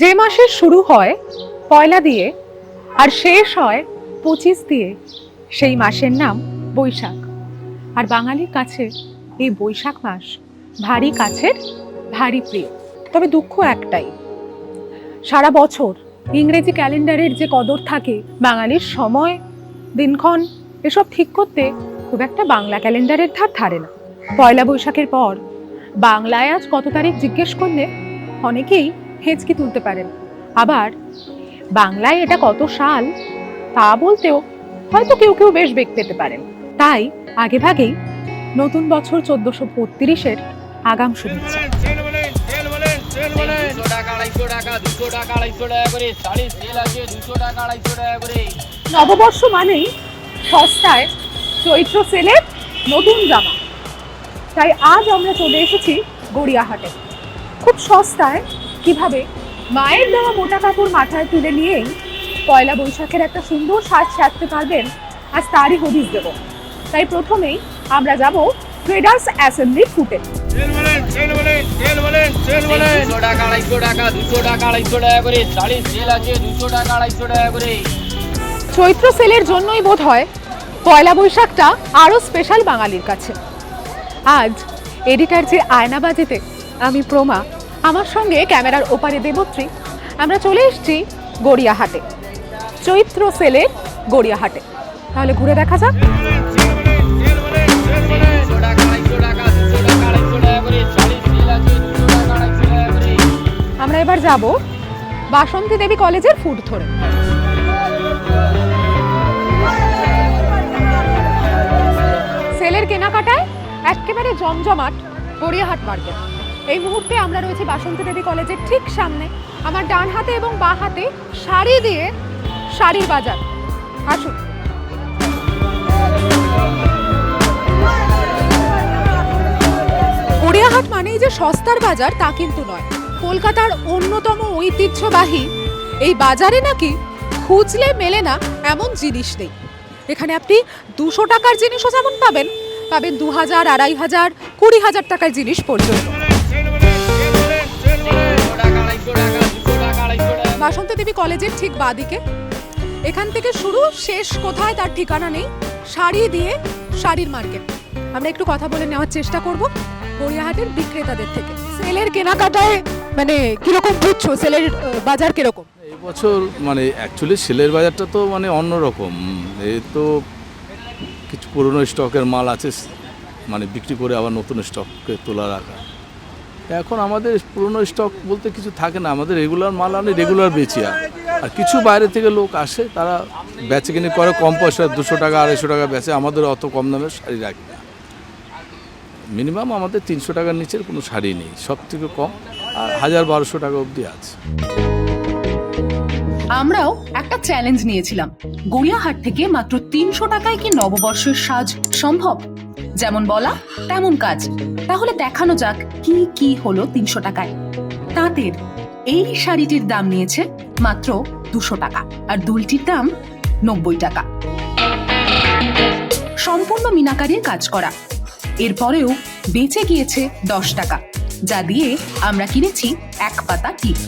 যে মাসের শুরু হয়, পয়লা দিয়ে, আর শেষ হয় পঁচিশ দিয়ে। সেই মাসের নাম বৈশাখ। আর বাঙালির কাছে এই বৈশাখ মাস ভারী কাছের, ভারী প্রিয়। তবে দুঃখ একটাই, সারা বছর ইংরেজি ক্যালেন্ডারের যে কদর থাকে বাঙালির সময়, দিনক্ষণ, এসব ঠিক করতে খুব একটা বাংলা ক্যালেন্ডারের ধার ধারে না। পয়লা বৈশাখের পর বাংলায় আজ কত তারিখ জিজ্ঞেস করলে অনেকেই হেঁচকি তুলতে পারেন। আবার, বাংলায় এটা কত সাল, তা বলতেও হয়তো কেউ কেউ বেশ বেগ পেতে পারেন। তাই আগে ভাগেই নতুন বছর চোদ্দশো বত্রিশের আগাম শুভেচ্ছা। নববর্ষ মানেই সস্তায় চৈত্র সেলের নতুন জামা। তাই আজ আমরা চলে এসেছি গড়িয়াহাটে। খুব সস্তায় কীভাবে মায়ের দেওয়া মোটা কাপড় মাথায় তুলে নিয়েই পয়লা বৈশাখের একটা সুন্দর সাজ সাজতে পারবেন আজ তারই হদিস দেব। তাই প্রথমেই আমরা যাব ট্রেডার্স অ্যাসেম্বলি ফুটে। দুশো টাকা আড়াইশো টাকা দুশো টাকা আড়াইশো টাকা করে শাড়ির সেল আছে দুশো টাকা আড়াইশো টাকা করে। চৈত্র সেলের জন্যই বোধ হয় পয়লা বৈশাখটা আরও স্পেশাল বাঙালির কাছে। আজ এডিটার যে আয়নাবাজিতে আমি প্রমা আমার সঙ্গে ক্যামেরার ওপারে দেবত্রী আমরা চলে এসেছি গড়িয়াহাটে। চৈত্র সেলের গড়িয়াহাটে। তাহলে ঘুরে দেখা যাক। আমরা এবার যাব বাসন্তী দেবী কলেজের ফুড ধরে সেলের কেনাকাটায় একেবারে জমজমাট গড়িয়াহাট মার্কেট এই মুহূর্তে আমরা রয়েছি বাসন্তী দেবী কলেজের ঠিক সামনে। আমার ডান হাতে এবং বাঁ হাতে শাড়ি দিয়ে শাড়ির বাজার। আসুন। গড়িয়াহাট মানেই যে সস্তার বাজার তা কিন্তু নয়। কলকাতার অন্যতম ঐতিহ্যবাহী এই বাজারে নাকি খুঁজলে মেলে না এমন জিনিস নেই। এখানে আপনি দুশো টাকার জিনিসও যেমন পাবেন পাবেন দু হাজার আড়াই হাজার, কুড়ি হাজার টাকার জিনিস পর্যন্ত। বাসন্তী দেবী কলেজের ঠিক বাদিকে। এখান থেকে শুরু, শেষ কোথায় তার ঠিকানা নেই। শাড়ি দিয়ে শাড়ির মার্কেট। আমরা একটু কথা বলে নেওয়ার চেষ্টা করব গড়িয়াহাটের বিক্রেতাদের থেকে। সেলের কেনাকাটায় মানে কীরকম বুঝছ সেলের বাজার কীরকম? এই বছর মানে অ্যাকচুয়ালি সেলের বাজারটা তো মানে অন্যরকম এই তো কিছু পুরনো স্টকের মাল আছে মানে বিক্রি করে আবার নতুন স্টককে তোলা রাখা এখন আমাদের পুরনো স্টক বলতে কিছু থাকে না, আমাদের রেগুলার মাল আনে রেগুলার বেচি আর কিছু বাইরে থেকে লোক আসে, তারা বেচে কিনে করে কম পয়সা দুশো টাকা, আড়াইশো টাকা বেচে, আমাদের অত কম দামের শাড়ি রাখি না। মিনিমাম আমাদের তিনশো টাকার নিচের কোনো শাড়ি নেই সব থেকে কম, আর হাজার বারোশো টাকা অবধি আছে। আমরাও একটা চ্যালেঞ্জ নিয়েছিলাম। গড়িয়াহাট থেকে মাত্র তিনশো টাকায় কি নববর্ষের সাজ সম্ভব? যেমন বলা, তেমন কাজ। তাহলে দেখানো যাক কি কি হলো তিনশো টাকায়। তাঁতের এই শাড়িটির দাম নিয়েছে মাত্র দুশো টাকা, আর দুলটির দাম নব্বই টাকা। সম্পূর্ণ মিনাকারির কাজ করা। এরপরেও বেঁচে গিয়েছে দশ টাকা, যা দিয়ে আমরা কিনেছি এক পাতা টিপ।